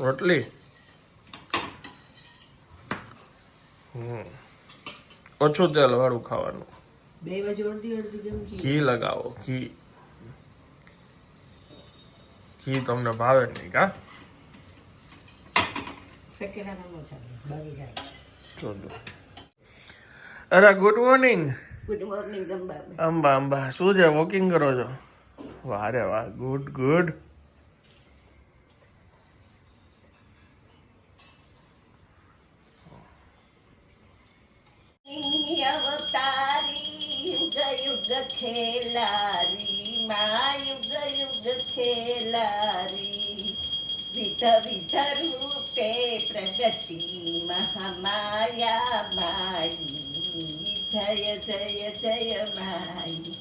રોટલી. ઓછું તેલ વાળું ખાવાનું. બે બાજુ અડધી અડધી ચમચી ઘી લગાવો ઘી. ઘી તમને ભાવે નહીં કા? અરે good morning good morning Amba. Amba શું છે વોકિંગ કરો છો? વારે વાહ ગુડ ગુડ ખેલારી, મા યુગ યુગ ખેલારી. વિધ વિધ રૂપે પ્રગતિ મહામાયા માઈ જય જય જય માઈ.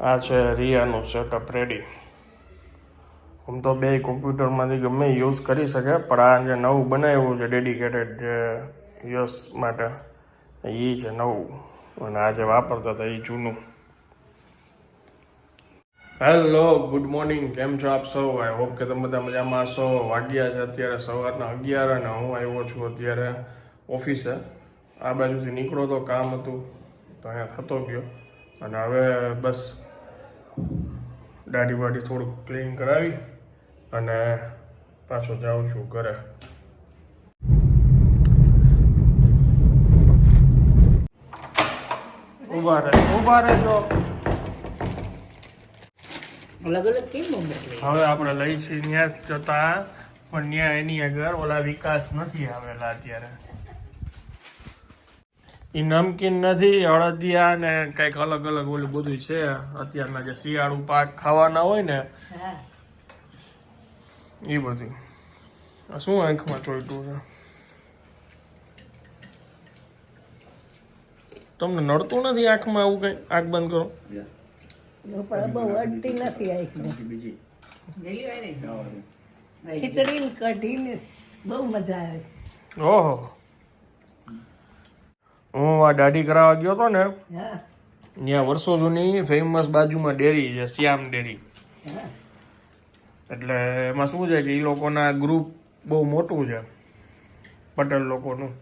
આ છે રિયાનું સેટઅપ રેડી આમ તો બે કોમ્પ્યુટરમાંથી ગમે યુઝ કરી શકે, પણ આ જે નવું બનાવ્યું છે ડેડિકેટેડ જે યસ માટે એ છે નવું. અને આ જે વાપરતા હતા એ જૂનું. હેલો ગુડ મોર્નિંગ કેમ છો આપ સૌ? આઈ હોપ કે તમે બધા મજામાં છો વાગ્યા છે અત્યારે સવારના અગિયાર અને હું આવ્યો છું અત્યારે ઓફિસે. આ બાજુથી નીકળો તો કામ હતું, તો અહીંયા થતો ગયો. અને હવે બસ દાઢી વાઢી થોડુંક ક્લીન કરાવી અને પાછો જાઉં છું ઘરે. ઊભા રહે ઊભા રહેજો. હવે આપણે લઈ છીએ ત્યાં જતા પણ ત્યાં એની આગળ ઓલા વિકાસ નથી આવેલા અત્યારે. એ નમકીન નથી હળદિયા ને કંઈક અલગ અલગ ઓલું બધું છે. અત્યારના જે શિયાળુ પાક ખાવાના હોય ને એ બધું શું આંખમાં ચોઈટું છે? તમને નડતું નથી આંખમાં આવું કઈ? આંખ બંધ કરો. પણ બહુ અડતી નથી ખીચડી ને બહુ મજા આવે. ઓહો. હું આ દાઢી કરાવવા ગયો હતો ને ત્યાં વર્ષો જૂની ફેમસ બાજુમાં ડેરી છે શ્યામ ડેરી. એટલે એમાં શું છે કે એ લોકોના ગ્રુપ બહુ મોટું છે પટેલ લોકોનું.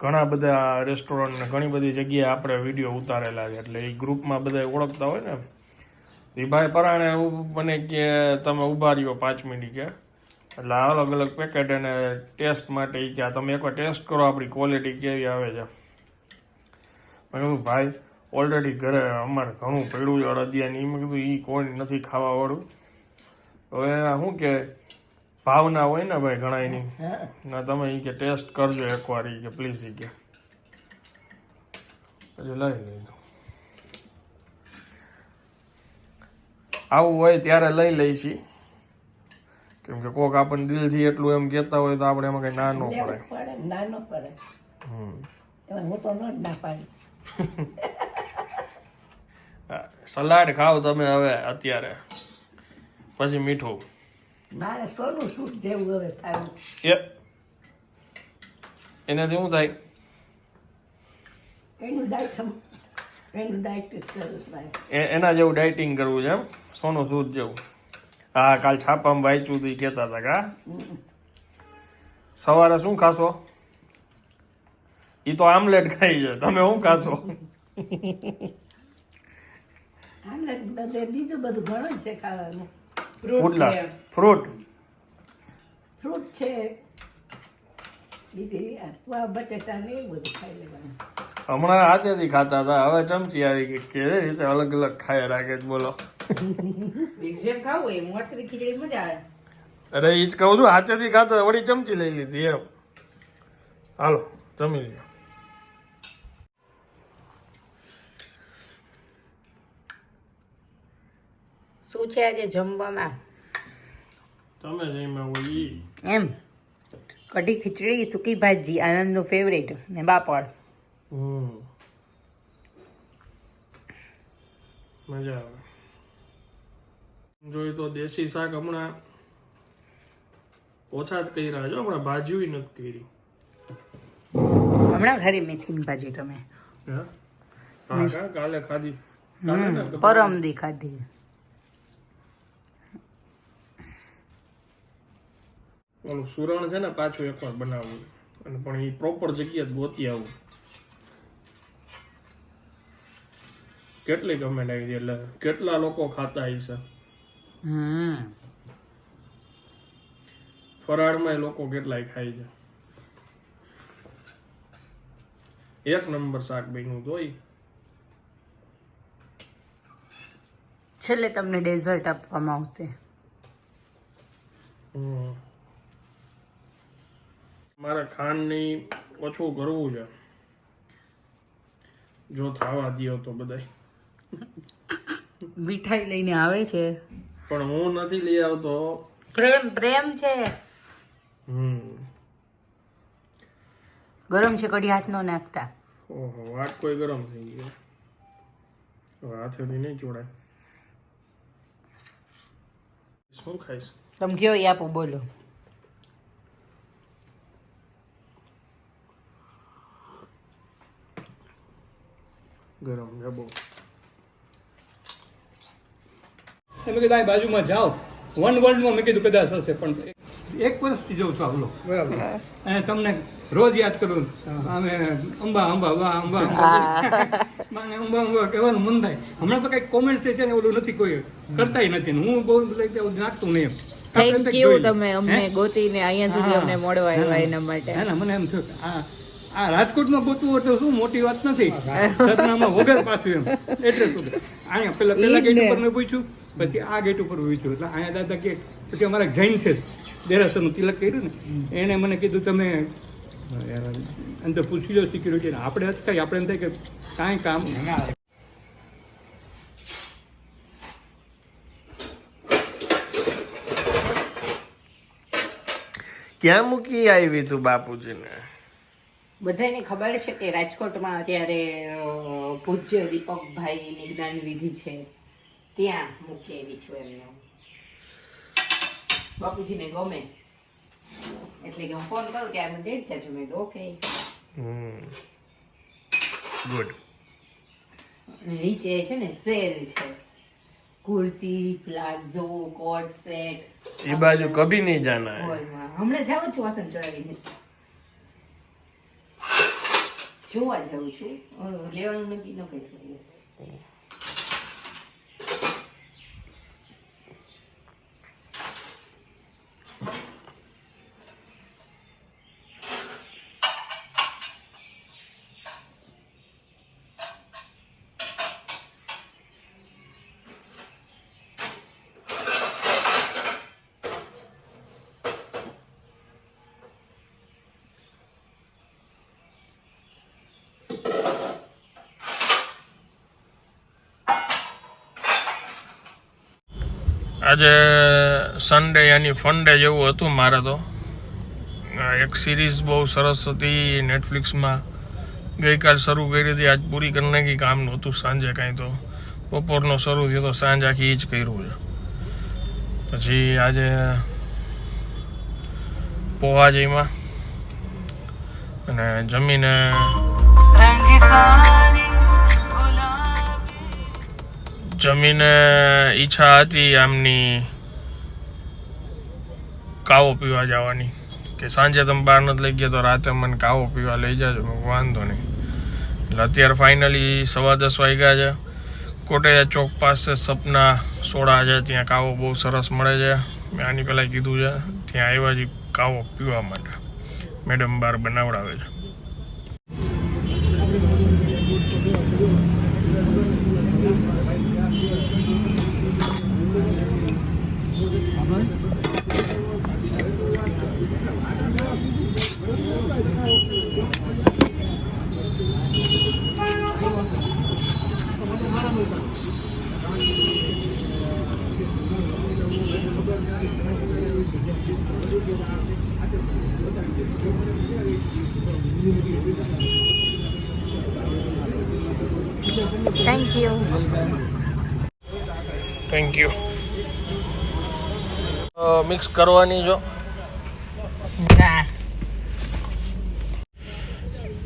ઘણા બધા રેસ્ટોરન્ટ ઘણી બધી જગ્યાએ આપણે વીડિયો ઉતારેલા છે એટલે એ ગ્રુપમાં બધા ઓળખતા હોય ને. એ ભાઈ પરાણે મને કે તમે ઊભા રહ્યો પાંચ મિનિટ. કે એટલે આ અલગ અલગ પેકેટ અને ટેસ્ટ માટે કે તમે એકવાર ટેસ્ટ કરો આપણી ક્વોલિટી કેવી આવે છે. મેં કીધું ભાઈ ઓલરેડી ઘરે અમારે ઘણું પડ્યું છે અડદિયાની. મેં કીધું એ કોઈ નથી ખાવાવાળું. હવે શું કે ભાવના હોય ને ભાઈ ઘણા એની. ના તમે એ કે ટેસ્ટ કરજો એકવાર ઈ કે પ્લીઝ એ કે. પછી લઈ લીધું. આવું હોય ત્યારે લઈ લઈ છીએ કેમ કે કોક આપણને દિલથી એટલું એમ કહેતા હોય તો આપણે એમાં કઈ ના ન પડે. નાનો પડે. હમ. હું તો ન ના પાડી. સલાડ ખાવ તમે હવે અત્યારે. પછી મીઠું. મારે સોનું સૂટ જેવું હવે થાય. એનાથી શું થાય? એનું ડાયટ એનું ડાયટ એના જેવું ડાયટિંગ કરવું છે એમ? સોનું સૂદ જેવું. હા કાલ છાપામાં વાંચ્યું હતું કહેતા હતા કા સવારે શું ખાશો? ઈ તો આમલેટ ખાઈ છે તમે શું ખાશો? આમને બધે બીજું બધું ઘણું છે ખાવાનું. પુડલા. ફ્રૂટ ફ્રૂટ છે. બીજી આ પુઆ બટેટા ને એવું બધું ખાઈ લેવાનું. હમણાં હાથેથી ખાતા હતા. હવે ચમચી આવી ગઈ. કેવી રીતે અલગ અલગ ખાય રાખે છે બોલો. જેમ ખાવું હોય મોટથી ખીચડી મજા આવે. અરે એ જ કહું છું હાથેથી ખાતા વળી ચમચી લઈ લીધી એમ. હાલો જમી લ્યો. શું છે આજે જમવામાં? તમે જમ્યા હોય એમ. કઢી ખીચડી સૂકી ભાજી આનંદનું ફેવરેટ ને બાપડ. મજા આવે. જોઈ તો દેશી શાક હમણાં ઓછા જ રહ્યા છો હમણાં ભાજીયું નથી કરી. હમણાં ખાધી મેથીની ભાજી તમે? કાલે ખાધી. પરમ દી ખાધી. ઓલું સુરણ છે ને પાછું એકવાર બનાવવું. અને પણ એ પ્રોપર જગ્યા જ ગોતી આવું. કેટલી કમેન્ટ આવી હતી એટલે કેટલા લોકો ખાતા હશે? ફરાળમાં લોકો કેટલાય ખાય છે? એક નંબર શાક બન્યું જોઈ છેલ્લે તમને ડેઝર્ટ આપવામાં આવશે. હમ. મારે ખાંડની ઓછું કરવું છે. જો થવા દો તો બધાય. મીઠાઈ લઈને આવે છે. પણ હું નથી લઈ આવતો. પ્રેમ પ્રેમ છે. હમ. ગરમ છે કઢી હાથ નો નાખતા. ઓહો વાત કોઈ ગરમ થઈ ગયો હાથ હાથેથી નહીં જોડાય શું ખાઈશ? તમે કયો એ આપો બોલો. ગરમ છે બહુ. મેં કીધું આ બાજુમાં જાઓ. વન વર્લ્ડમાં મેં કીધું કદાચ હશે પણ એક વર્ષથી જઉં છું આવલો બરાબર. અને તમને રોજ યાદ કરું. અમે અંબા અંબા વાહ અંબા. મને અંબા અંબા કહેવાનું મન થાય. હમણાં તો કઈ કોમેન્ટ છે ને ઓલું નથી કોઈ કરતાય નથી હું બહુ નાખતું નહીં એમ. થેન્ક યુ તમે અમને? ગોતીને અહીંયા સુધી અમને મળવા આવ્યા એના માટે. હે ને મને એમ થયું હા આ આ રાજકોટમાં ગોતવું એટલે શું મોટી વાત નથી? સદનામાં વગર પાછું એમ. એટલે શું? અહીંયા પેલા પેલા ગેટ ઉપર મેં પૂછ્યું પછી આ ગેટ ઉપર પૂછ્યું એટલે અહીંયા દાદા કે પછી અમારા જૈન છે. દેરાસરનું તિલક કર્યું ને એણે મને કીધું તમે યાર, અંદર પૂછી લો સિક્યુરિટી આપણે અટકાય આપણે એમ થાય કે કાંઈ કામ ક્યાં મૂકી આવી તું બાપુજીને? બધાને ખબર છે કે રાજકોટમાં અત્યારે પૂજ્ય દીપકભાઈની જ્ઞાન વિધિ છે. ત્યાં મૂકી આવી છું એમને. બાપુજીને ગમે. એટલે કે હું ફોન કરું કે આ ડેટ છે મેં ઓકે ગુડ નીચે છે ને સેલ છે. Kurti palazzo coat set. એ બાજુ કભી નહીં જાના હમણાં જાઉં છું વાસણ ચડાવીને. જોવા જાઉં છું અ, લેવાનું નક્કી ન કહી શકીએ આજે સન્ડે યાની ફંડે જેવું હતું મારે તો. એક સિરીઝ બહુ સરસ હતી નેટફ્લિક્સમાં ગઈકાલ શરૂ કરી હતી, આજ પૂરી કરી નાખી, કામ નહોતું, સાંજે કાંઈ તો. બપોરનો શરૂ થયો તો સાંજ આખી જ કર્યું છે. પછી આજે પોહા જઈમાં અને જમીને જમીને ઈચ્છા હતી આમની કાવો પીવા જવાની. કે સાંજે તમે બહાર નથી લઈ ગયા તો રાતે મને કાવો પીવા લઈ જાજો. વાંધો નહીં. એટલે અત્યારે ફાઇનલી સવા દસ વાગ્યા છે. કોટેજા ચોક પાસે સપના સોડા છે. ત્યાં કાવો બહુ સરસ મળે છે. મેં આની પહેલાં કીધું છે, ત્યાં આવ્યા જે કાવો પીવા માટે. મેડમ બહાર બનાવડાવે છે. Thank you thank you mix કરવાની જો.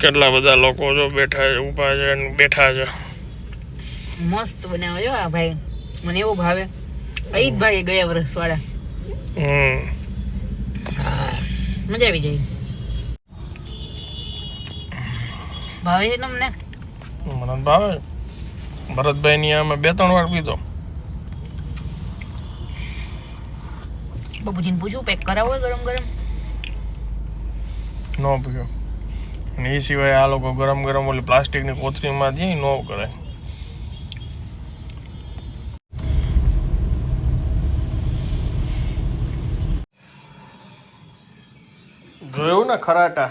કેટલા બધા લોકો જો બેઠા છે ઊભા છે અને બેઠા છે. મસ્ત બનાવે જો આ ભાઈ. મને એવું ભાવે. અહીં જ ભાઈ ગયા વર્ષ વાળા હમ મજા આવી જાય. ભાવે છે તમને? મને ભાવે. ભરતભાઈ ની અમે બે ત્રણ વાર પીધો. બાબુજીને પૂછ્યું પેક કરાવો ગરમ ગરમ નો પીયો અને એ સિવાય આ લોકો ગરમ ગરમ ઓલી પ્લાસ્ટિકની કોથળીમાં દે નો કરે. જોયું ને ખરાટા?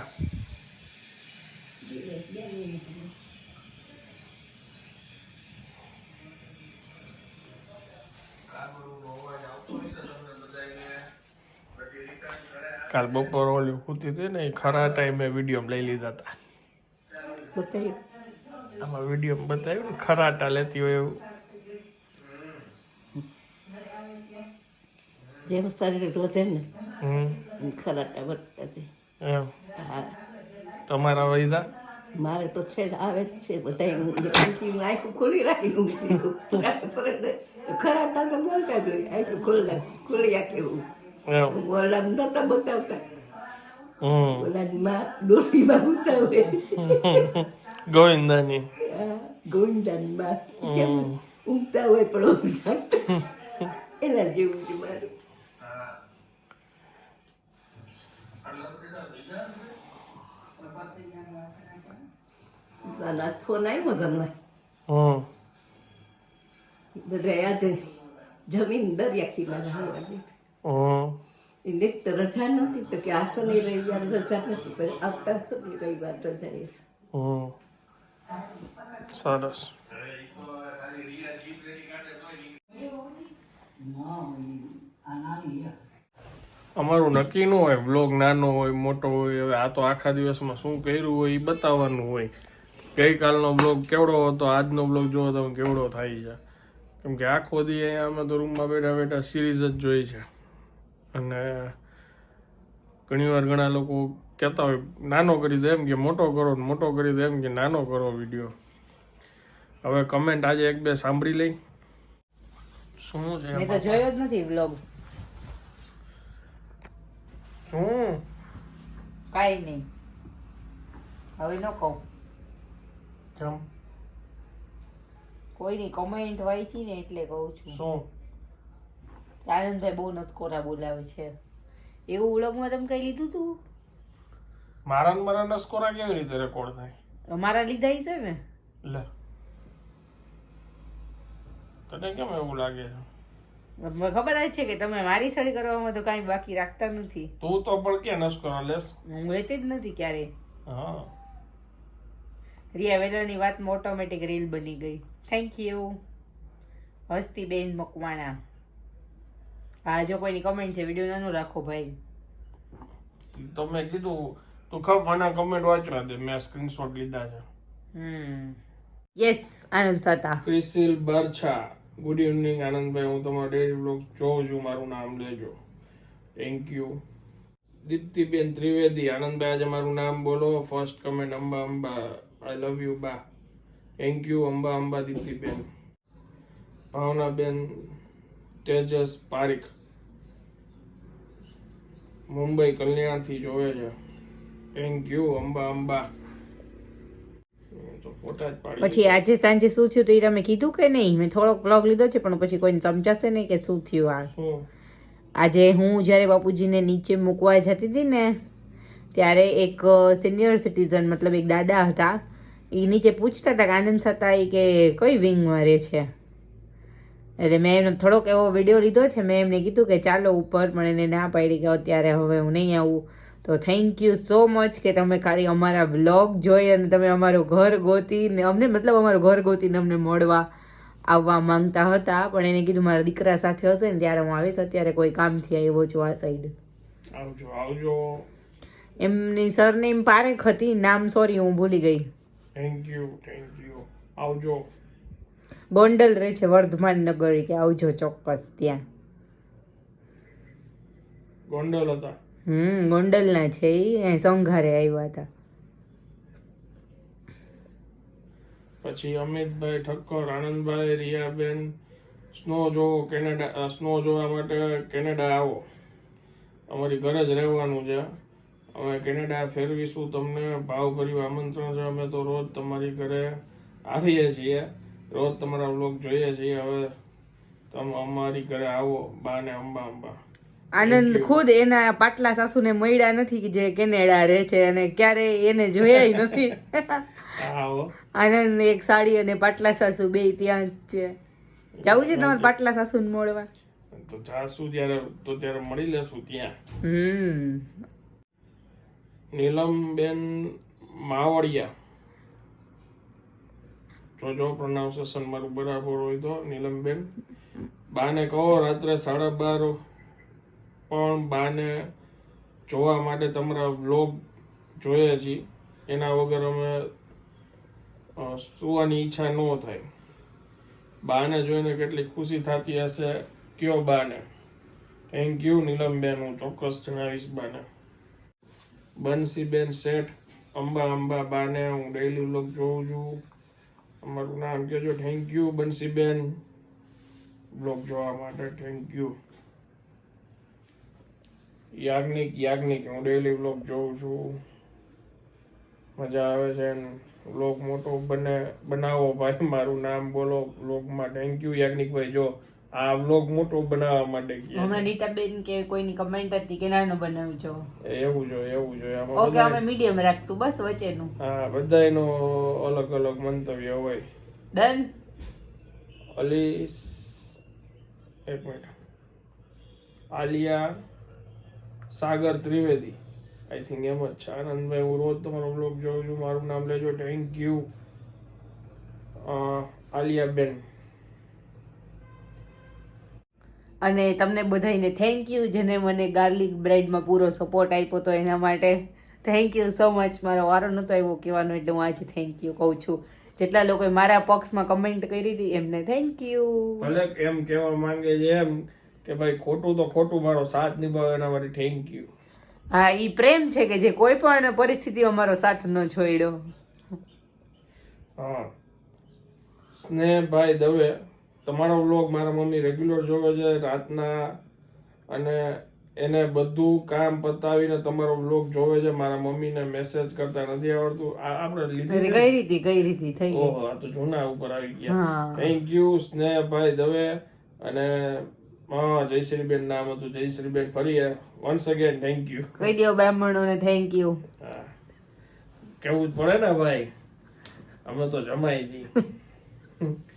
કાલ બપોર ઓલી હોતી હતી ને એ ખરા ટાઈમે વીડિયો લઈ લીધા હતા. બતાવ્યું? આમાં વીડિયો બતાવ્યું ને ખરાટા લેતી હોય એવું. જેમ શરીર વધે ને ખરાટા વધતા. એમ. હા. તમારા વૈદા મારે તો છે આવે જ છે બધા આખું ખુલ્લી રાખી ઊંઘતી. ખરાટા તો બોલતા જ હોય. આંખું ખુલ્લા ખુલ્લી આંખે હું એમ બોલા નતા બતાવતા હમ બોલા માં ડોસીમાં ઉતા હોય ગોવિંદાની આ ગોવિંદાનમાં કેમ ઊંઘતા હોય પણ ઊંઘતા એના જેવું છે મારું નાના ફોન આવ્યો તમને હમ બધા આજે જમીન દરિયા કિનારે હાલવા દીધી હમ એને તો રજા નહોતી તો કે આ શનિ રવિવાર રજા નથી આવતા શનિ રવિવાર રજા છે સરસ. અમારું નક્કી ન હોય બ્લોગ નાનો હોય મોટો હોય હવે આ તો આખા દિવસમાં શું કર્યું હોય એ બતાવવાનું હોય. ગઈકાલનો બ્લોગ કેવડો હતો આજનો બ્લોગ જોવો તમે કેવડો થાય છે. કેમ કે આખો દી અહીંયા અમે તો રૂમમાં બેઠા બેઠા સિરીઝ જ જોઈ છે. અને ઘણીવાર ઘણા લોકો કહેતા હોય નાનો કરી દો એમ કે મોટો કરો મોટો કરી દો એમ કે નાનો કરો વીડિયો. હવે કમેન્ટ આજે એક બે સાંભળી લઈ. શું છે મેં તો જોયો જ નથી વ્લોગ શું? કાઈ નહીં. હવે ન કહું. કેમ કોઈની કમેન્ટ વાંચી ને એટલે કહું છું. શું? આનંદભાઈ બહુ નસકોરા બોલાવે છે. એવું ઓળખમાં તમે કઈ લીધું તું? મારા ને મારા નસકોરા કેવી રીતે રેકોર્ડ થાય? અમારા લીધા છે ને? લે. તને કેમ એવું લાગે છે? મને ખબર જ છે કે તમે મારી સળી કરવામાં તો કાંઈ બાકી રાખતા નથી. તું તો પણ કે નસકોરા લેસ? હું લેતી જ નથી ક્યારે. હા. રિયા વેલરની વાતમાં ઓટોમેટિક રીલ બની ગઈ. થેન્ક યુ હસ્તી બેન મકવાણા. હા જો કોઈની કમેન્ટ છે વીડિયો નાનો રાખો ભાઈ. તો મેં કીધું તું ખબર આના કમેન્ટ વાંચવા દે મેં સ્ક્રીનશોટ લીધા છે. હમ. યસ આનંદ સાતા ક્રિસિલ બરછા ગુડ ઇવનિંગ આનંદભાઈ હું તમારો ડેલી બ્લોગ જોઉં છું મારું નામ લેજો. થેન્ક યુ દીપ્તિબેન ત્રિવેદી આનંદભાઈ આજે મારું નામ બોલો. First comment Amba Amba I love you બા. Thank you Amba Amba Diptiben. Bhavnaben Tejas Parikh Mumbai કલ્યાણથી જોવે છે. Thank you Amba Amba. પછી આજે સાંજે શું થયું તો એ તમે કીધું કે નહીં? મેં થોડોક બ્લોગ લીધો છે પણ પછી કોઈને સમજાશે નહીં કે શું થયું આ. આજે હું જ્યારે બાપુજીને નીચે મૂકવા જતી હતી ને ત્યારે એક સિનિયર સિટીઝન મતલબ એક દાદા હતા એ નીચે પૂછતા હતા કે આનંદ થતા એ કે કઈ વિંગમાં રહે છે? એટલે મેં એનો થોડોક એવો વીડિયો લીધો છે મેં એમને કીધું કે ચાલો ઉપર પણ એને ના પાડી કે અત્યારે હવે હું નહીં આવું. તો થેન્ક યુ સો મચ કે તમે ખાલી અમારા વ્લોગ જોઈ અને તમે અમારું ઘર ગોતીને અમને મતલબ અમારું ઘર ગોતીને અમને મળવા આવવા માંગતા હતા. પણ એને કીધું મારા દીકરા સાથે હશે ને ત્યારે હું આવીશ અત્યારે કોઈ કામથી આવ્યો છું આ સાઈડ આવજો આવજો. એમની સરનેમ પારેખ હતી નામ સોરી હું ભૂલી ગઈ. થેન્ક યુ થેન્ક યુ આવજો. ગોંડલ રહે છે વર્ધમાન નગર કે આવજો ચોક્કસ ત્યાં. ગોંડલ હતા. હમ ગોંડલના છે એ સંઘારે આવ્યા હતા. પછી અમિતભાઈ ઠક્કર આનંદભાઈ રિયાબેન સ્નો જોવો કેનેડા સ્નો જોવા માટે કેનેડા આવો. અમારી ઘરે જ રહેવાનું છે. અમે કેનેડા ફેરવીશું તમને ભાવભર્યું આમંત્રણ છે. અમે તો રોજ તમારી ઘરે આવીએ છીએ. રોજ તમારા વ્લોગ જોઈએ છીએ હવે તમે અમારી ઘરે આવો બા ને અંબા અંબા. આનંદ ખુદ એના પાટલા સાસુને મળ્યા નથી કે જે કેનેડા રહે છે અને ક્યારે એને જોયા નથી. આનંદ એક સાડી અને પાટલા સાસુ બે ત્યાં જ છે. જવું છે તમારે પાટલા સાસુ ને મળવા? તો જાસુ ત્યારે તો ત્યારે મળી લેશું ત્યાં. હમ. નીલમબેન માવડિયા જોજો પ્રોનાઉન્સિએશન મારું બરાબર હોય તો, નીલમબેન. બાને કહો, રાત્રે સાડા બાર પણ બાને જોવા માટે તમારા વ્લોગ જોઈએ છીએ એના વગર અમે સુવાની ઈચ્છા ન થાય. બાને જોઈને કેટલી ખુશી થતી હશે. કયો બાને? Thank you Nilamben. હું ચોક્કસ જણાવીશ બાને. બંસીબેન શેઠ, અંબા અંબા બાને હું ડેઈલી વ્લોગ જોઉં છું. અમારું નામ કહેજો. Thank you બંસીબેન. બ્લોગ જોવા માટે થેન્ક યુ યાજ્ઞિક યાજ્ઞિક, હું ડેલી વ્લોગ જોઉં છું. મજા આવે છે બ્લોગ મોટો બને, બનાવો ભાઈ, મારું નામ બોલો. બ્લોગમાં થેન્ક યુ યાજ્ઞિકભાઈ, જો. આ વ્લોગ મોટો બનાવવા માટે કહે હમણાં નીતાબેન કે કોઈની કમેન્ટ હતી કે નાનો બનાવજો. એવું જો એવું જો. ઓકે અમે મીડિયમ રાખશું બસ વચ્ચેનું. હા બધાયનો અલગ અલગ મંતવ્ય હોય. ડન અલી એક minute Aliya Sagar Trivedi. I think એમ જ છે. આનંદભાઈ હું રોજ તમારો બ્લોગ જોઉં છું. મારું નામ લેજો. થેન્ક યુ આલિયા અને તમને બધાને થેન્ક યુ જેને મને ગાર્લિક બ્રેડમાં પૂરો સપોર્ટ આપ્યો તો એના માટે થેન્ક યુ સો મચ મારો વારો નહોતો આવ્યો કહેવાનો એટલે હું આજે થેન્ક યુ કહું છું. જેટલા લોકોએ મારા પક્ષમાં કમેન્ટ કરી હતી એમને થેન્ક યુ ભલે એમ કહેવા માંગે છે એમ કે ભાઈ ખોટું તો ખોટું મારો સાથ નિભાવે એના માટે થેન્ક યુ હા એ પ્રેમ છે કે જે કોઈ પણ પરિસ્થિતિમાં મારો સાથ ન છોડ્યો. હા. સ્નેહભાઈ દવે તમારો વ્લોગ મારા મમ્મી રેગ્યુલર જોવે છે રાતના અને એને બધું કામ પતાવીને તમારો વ્લોગ જોવે છે. મારા મમ્મીને મેસેજ કરતા નથી આવડતું. આ આપણે લીધી કઈ રીતે કઈ રીતે થઈ ઓહો આ તો જૂના ઉપર આવી ગયા. થેન્ક યુ સ્નેહભાઈ દવે અને હા જયશ્રીબેન નામ હતું. જયશ્રીબેન ફરી વન્સ અગેન થેન્ક યુ કહી દો બ્રાહ્મણોને થેન્ક યુ હા. કેવું જ પડે ને ભાઈ? અમે તો જમાઈ છીએ.